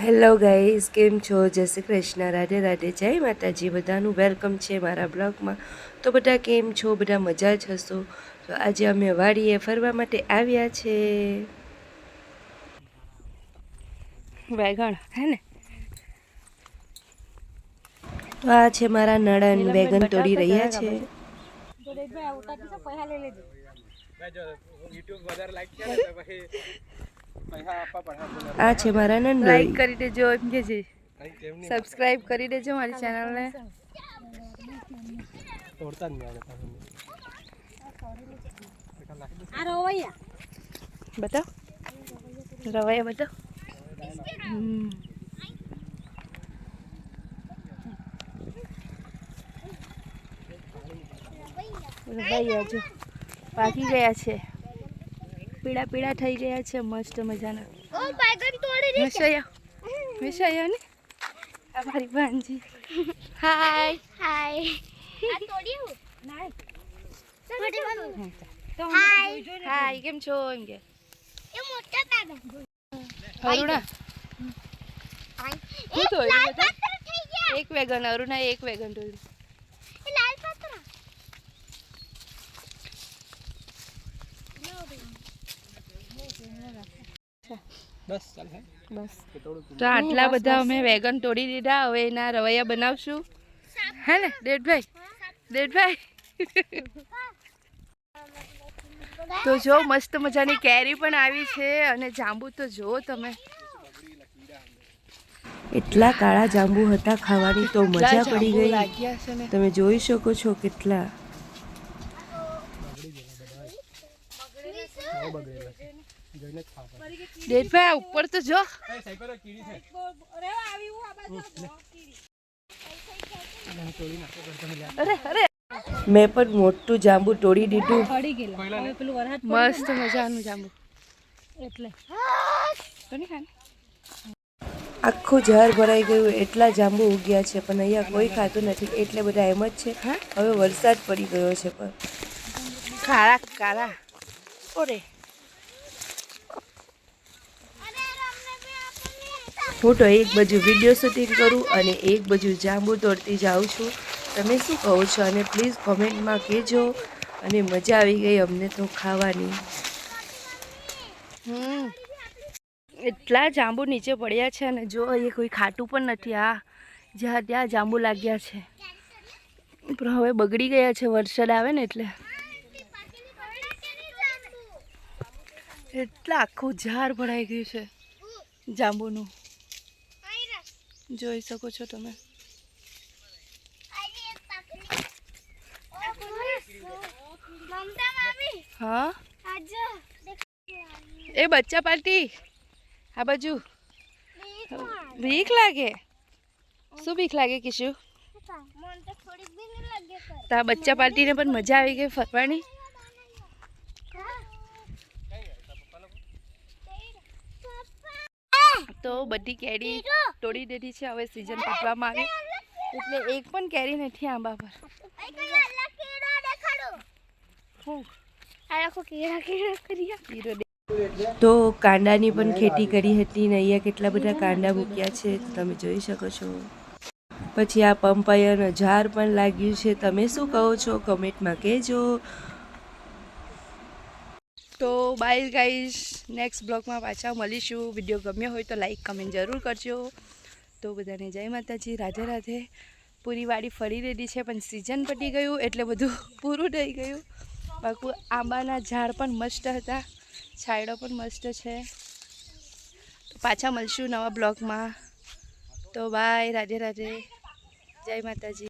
Hello guys કેમ છો? જય શ્રી કૃષ્ણ રાધે રાધે જય માતાજી. બધાનું વેલકમ છે મારા બ્લોગમાં. તો બધા કેમ છો? બધા મજા જ હશો? તો આજે અમે વાડીએ ફરવા માટે આવ્યા છે. વેગણ હે ને? તો આ છે મારા નળન વેગન તોડી રહ્યા છે. યુટ્યુબ વધારે લાઈક પછી આ છે મારા લાઈક નંદોઈ કરી દેજો, એમ કે છે. સબસ્ક્રાઇબ કરી દેજો મારી ચેનલને તોડતા નહીં આને પાછું. બતાવ. રવાયા બતાવ. રવાયા જો પાકી ગયા છે. પીળા પીળા થઈ ગયા છે મસ્ત મજાના. વિષય વિષય ને? આ મારી ભાંજી હાય. હાય. કેમ છો? એમ કે. અરુણા? એક વેગન અરુણા એક વેગન તોડ્યું. બસ ચાલ બસ. તું. આટલા બધા અમે વેગન તોડી દીધા. હવે એના રવૈયા બનાવશું. હે ને દેવભાઈ? દેવભાઈ? તો જો મસ્ત મજાની કેરી પણ આવી છે અને જાંબુ તો જો તમે. એટલા કાળા જાંબુ હતા ખાવાની તો મજા પડી ગઈ. લાગ્યા છે ને? તમે જોઈ શકો છો કેટલા. જોઈને. દેવભાઈ ઉપર તો જો. અરે અરે મેં પણ મોટું જાંબુ તોડી દીધું. મસ્ત મજાનું જાંબુ. એટલે. આખું ઝાડ ભરાઈ ગયું એટલા જાંબુ ઉગ્યા છે પણ અહીંયા કોઈ ખાતું નથી એટલે બધા એમ જ છે. હવે વરસાદ પડી ગયો છે પણ. કાળા કાળા ઓરે. તો એક બાજુ વીડિયો શૂટિંગ કરું અને એક બાજુ જાંબુ તોડતી જાઉં છું. તમે શું કહો છો? અને પ્લીઝ કોમેન્ટમાં કહેજો. અને મજા આવી ગઈ અમને તો ખાવાની. એટલા જાંબુ નીચે પડ્યા છે અને જો એ કોઈ ખાટું પણ નથી. આ જ્યાં ત્યાં જાંબુ લાગ્યા છે. પણ હવે બગડી ગયા છે, વરસાદ આવે ને એટલે. એટલા આખું ઝાડ ભરાઈ ગયું છે જાંબુનું. જોઈ શકો છો તમે. હા? એ બચ્ચા પાર્ટી? આ બાજુ. બીક લાગે? શું બીક લાગે કિશુ? તા બચ્ચા પાર્ટીને પણ મજા આવી ગઈ ફરવાની. તો બધી કેરી તોડી દીધી છે હવે સિઝન પતવામાં આવે એટલે એક પણ કેરી નથી આંબા પર. તો કાંડાની પણ ખેતી કરી હતી ને અહીંયા કેટલા બધા કાંડા મૂક્યા છે તમે જોઈ શકો છો. પછી આ પંપાયરનું હજાર પણ લાગ્યું છે. તમે શું કહો છો? કમેન્ટમાં કહેજો. તો બાય ગાઈઝ નેક્સ્ટ બ્લોગમાં પાછા મળીશું. વીડિયો ગમ્યો હોય તો લાઈક કમેન્ટ જરૂર કરજો. તો બધાને જય માતાજી, રાધે રાધે. પૂરી વાડી ફરી રેડી છે, પણ સિઝન પટી ગયું, એટલે બધું પૂરું થઈ ગયું. બાકી આંબાના ઝાડ પણ મસ્ત હતા. છાંયડો પણ મસ્ત છે. તો પાછા મળશું નવા બ્લોગમાં તો બાય, રાધે રાધે. જય માતાજી.